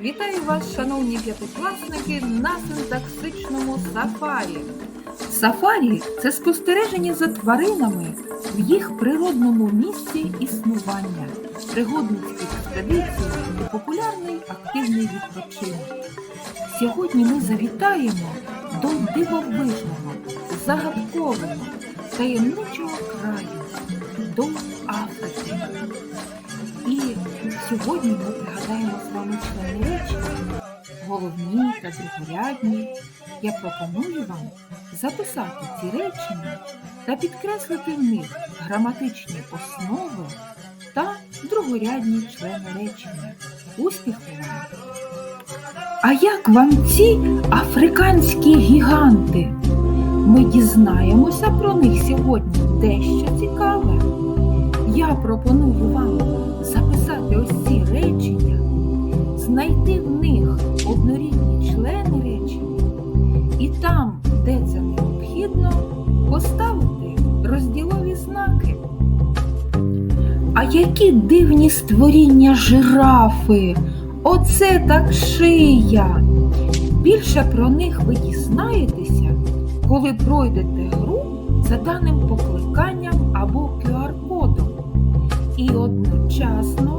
Вітаю вас, шановні п'ятикласники, на синтаксичному сафарі. Сафарі це спостереження за тваринами в їх природному місці існування, пригодницькі експедиції популярний активний відпочинок. Сьогодні ми завітаємо до дивовижного, загадкового, таємничого краю, до сьогодні ми пригадаємо з вами члени речення, головні та другорядні. Я пропоную вам записати ці речення та підкреслити в них граматичні основи та другорядні члени речення. Успіху вам! А як вам ці африканські гіганти? Ми дізнаємося про них сьогодні дещо цікаве. Я пропоную вам записати ось ці речення, знайти в них однорідні члени речення і там, де це необхідно, поставити розділові знаки. А які дивні створіння жирафи! Оце так шия! Більше про них ви дізнаєтеся, коли пройдете гру за даним покликанням або QR-кодом і одночасно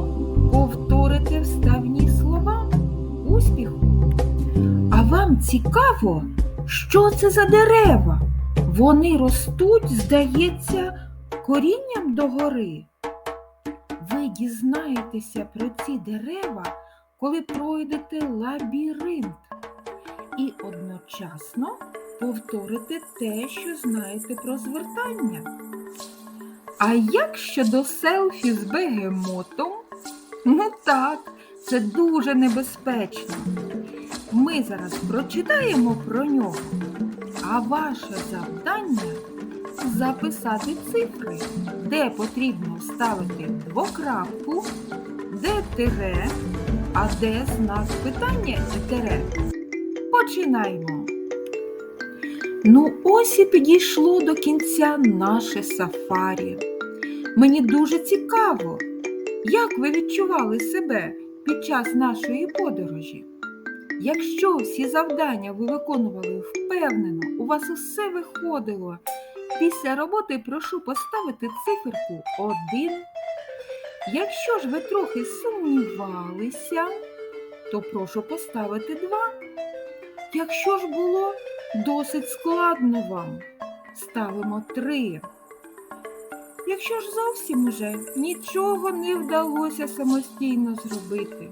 цікаво, що це за дерева? Вони ростуть, здається, корінням догори. Ви дізнаєтеся про ці дерева, коли пройдете лабіринт, і одночасно повторите те, що знаєте про звертання. А як щодо селфі з бегемотом? Ну так, це дуже небезпечно. Ми зараз прочитаємо про нього, а ваше завдання записати цифри, де потрібно вставити двокрапку, де тире, а де знак питання і тире. Починаємо. Ну, ось і підійшло до кінця наше сафарі. Мені дуже цікаво, як ви відчували себе під час нашої подорожі. Якщо всі завдання ви виконували впевнено, у вас усе виходило. Після роботи прошу поставити циферку 1. Якщо ж ви трохи сумнівалися, то прошу поставити 2. Якщо ж було досить складно вам, ставимо 3. Якщо ж зовсім уже нічого не вдалося самостійно зробити,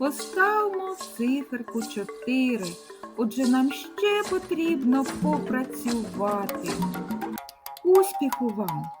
поставимо циферку 4. Отже, нам ще потрібно попрацювати. Успіху вам!